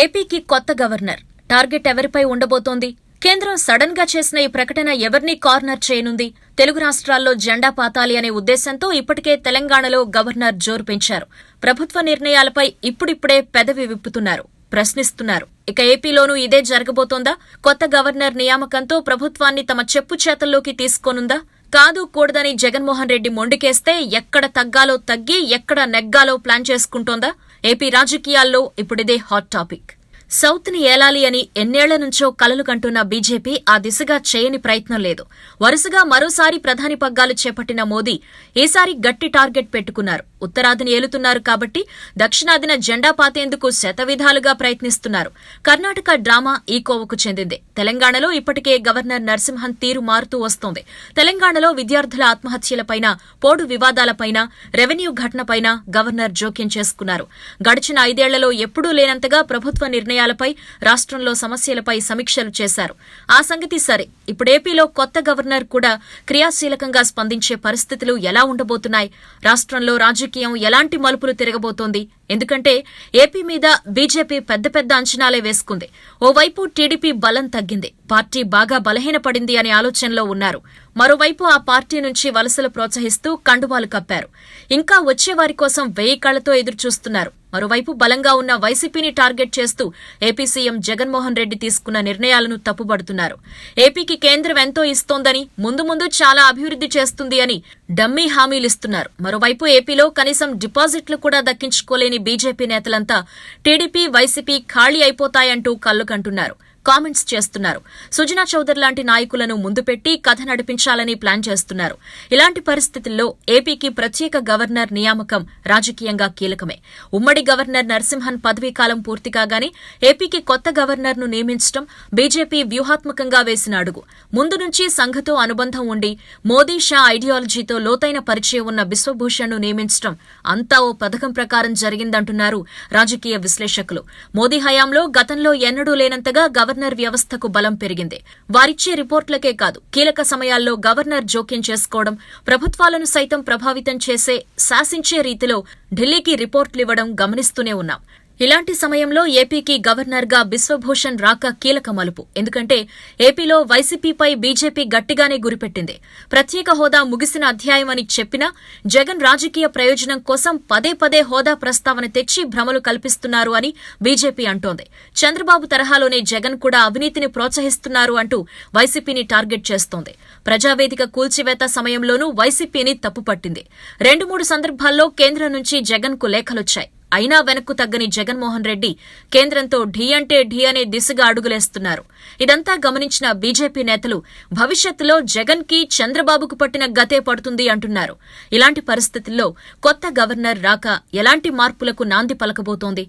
ఏపీకి కొత్త governor. Target ఎవరిపై ఉండబోతోంది? కేంద్రం సడన్గా చేసిన ఈ ప్రకటన ఎవరిని కార్నర్ చేయనుంది? తెలుగు రాష్ట్రాల్లో జెండా పాతాలి అనే ఉద్దేశంతో ఇప్పటికే తెలంగాణలో గవర్నర్ జోరు పెంచారు. ప్రభుత్వ నిర్ణయాలపై ఇప్పుడిప్పుడే పెదవి విప్పుతున్నారు ప్రశ్నిస్తున్నారు. ఇక ఏపీలోనూ ఇదే జరగబోతోందా? కొత్త గవర్నర్ నియామకంతో ప్రభుత్వాన్ని తమ చెప్పు చేతల్లోకి తీసుకోనుందా? కాదు కూడదని జగన్మోహన్ రెడ్డి మొండికేస్తే ఎక్కడ తగ్గాలో తగ్గి ఎక్కడ నెగ్గాలో ప్లాన్ చేసుకుంటోందా? ఏపీ రాజకీయాల్లో ఇప్పుడిదే హాట్ టాపిక్. సౌత్ని ఏలాలి అని ఎన్నేళ్ళ నుంచో కలలు కంటున్న బీజేపీ ఆ దిశగా చేయని ప్రయత్నం లేదు. వరుసగా మరోసారి ప్రధాని పగ్గాలు చేపట్టిన మోదీ ఈసారి గట్టి టార్గెట్ పెట్టుకున్నారు. ఉత్తరాదిని ఏలుతున్నారు కాబట్టి దక్షిణాదిన జెండా పాతేందుకు శతవిధాలుగా ప్రయత్నిస్తున్నారు. కర్ణాటక డ్రామా ఈ కోవకు చెందింది. తెలంగాణలో ఇప్పటికే గవర్నర్ నరసింహన్ తీరు మారుతూ వస్తోంది. తెలంగాణలో విద్యార్థుల ఆత్మహత్యలపైన పోడు వివాదాలపైన రెవెన్యూ ఘటనపైన గవర్నర్ జోక్యం చేసుకున్నారు. గడిచిన ఐదేళ్ళలో ఎప్పుడూ లేనంతగా ప్రభుత్వ నిర్ణయాలపై రాష్ట్రంలో సమస్యలపై సమీక్షలు చేశారు. ఆ సంగతి సరే. ఇప్పుడు ఏపీలో కొత్త గవర్నర్ కూడా క్రియాశీలకంగా స్పందించే పరిస్థితులు ఎలా ఉండబోతున్నాయి? రాష్ట్రంలో రాజకీయం ఎలాంటి మలుపులు తిరగబోతోంది? ఎందుకంటే ఏపీ మీద బీజేపీ పెద్ద పెద్ద అంచనాలే వేసుకుంది. ఓవైపు టీడీపీ బలం తగ్గింది. పార్టీ బాగా బలహీనపడింది అనే ఆలోచనలో ఉన్నారు. మరోవైపు ఆ పార్టీ నుంచి వలసలు ప్రోత్సహిస్తూ కండువాలు కప్పారు. ఇంకా వచ్చే వారి కోసం వెయ్యి కళ్ళతో ఎదురుచూస్తున్నారు. మరోవైపు బలంగా ఉన్న వైసీపీని టార్గెట్ చేస్తూ ఏపీ సీఎం జగన్మోహన్ రెడ్డి తీసుకున్న నిర్ణయాలను తప్పుబడుతున్నారు. ఏపీకి కేంద్రం ఎంతో ఇస్తోందని ముందు ముందు చాలా అభివృద్ధి చేస్తుంది అని డమ్మీ హామీలిస్తున్నారు మరోవైపు ఏపీలో కనీసం డిపాజిట్లు కూడా దక్కించుకోలేని బీజేపీ నేతలంతా టీడీపీ వైసీపీ ఖాళీ అయిపోతాయంటూ కళ్ళు కంటున్నారు. కామెంట్స్ చేస్తున్నారు. సుజనా చౌదరి లాంటి నాయకులను ముందు పెట్టి కథ నడిపించాలని ప్లాన్ చేస్తున్నారు. ఇలాంటి పరిస్థితుల్లో ఏపీకి ప్రత్యేక గవర్నర్ నియామకం రాజకీయంగా కీలకమే. ఉమ్మడి గవర్నర్ నరసింహన్ పదవీకాలం పూర్తి కాగానే ఏపీకి కొత్త గవర్నర్ను నియమించడం బీజేపీ వ్యూహాత్మకంగా వేసిన అడుగు. ముందు నుంచి సంఘతో అనుబంధం ఉండి మోదీ షా ఐడియాలజీతో లోతైన పరిచయం ఉన్న బిశ్వభూషణ్ను నియమించడం అంతా ఓ పథకం ప్రకారం జరిగిందంటున్నారు రాజకీయ విశ్లేషకులు. మోదీ హయాంలో గతంలో ఎన్నడూ లేనంతగా గవర్నర్ గవర్నర్ వ్యవస్థకు బలం పెరిగింది. వారిచ్చే రిపోర్టులకే కాదు కీలక సమయాల్లో గవర్నర్ జోక్యం చేసుకోవడం ప్రభుత్వాలను సైతం ప్రభావితం చేసే శాసించే రీతిలో ఢిల్లీకి రిపోర్ట్లివ్వడం గమనిస్తూనే ఉన్నాం. ఇలాంటి సమయంలో ఏపీకి గవర్నర్గా బిశ్వభూషణ్ రాక కీలక మలుపు. ఎందుకంటే ఏపీలో వైసీపీపై బీజేపీ గట్టిగానే గురిపెట్టింది. ప్రత్యేక హోదా ముగిసిన అధ్యాయమని చెప్పినా జగన్ రాజకీయ ప్రయోజనం కోసం పదే పదే హోదా ప్రస్తావన తెచ్చి భ్రమలు కల్పిస్తున్నారు అని బీజేపీ అంటోంది. చంద్రబాబు తరహాలోనే జగన్ కూడా అవినీతిని ప్రోత్సహిస్తున్నారు అంటూ వైసీపీని టార్గెట్ చేస్తోంది. ప్రజావేదిక కూల్చివేత సమయంలోనూ వైసీపీని తప్పుపట్టింది. రెండు మూడు సందర్భాల్లో కేంద్రం నుంచి జగన్కు లేఖలొచ్చాయి. అయినా వెనక్కు తగ్గని జగన్మోహన్ రెడ్డి కేంద్రంతో ఢీ అంటే ఢీ అనే దిశగా అడుగులేస్తున్నారు. ఇదంతా గమనించిన బీజేపీ నేతలు భవిష్యత్తులో జగన్కి చంద్రబాబుకు పట్టిన గతే పడుతుంది అంటున్నారు. ఇలాంటి పరిస్థితుల్లో కొత్త గవర్నర్ రాక ఎలాంటి మార్పులకు నాంది పలకబోతోంది?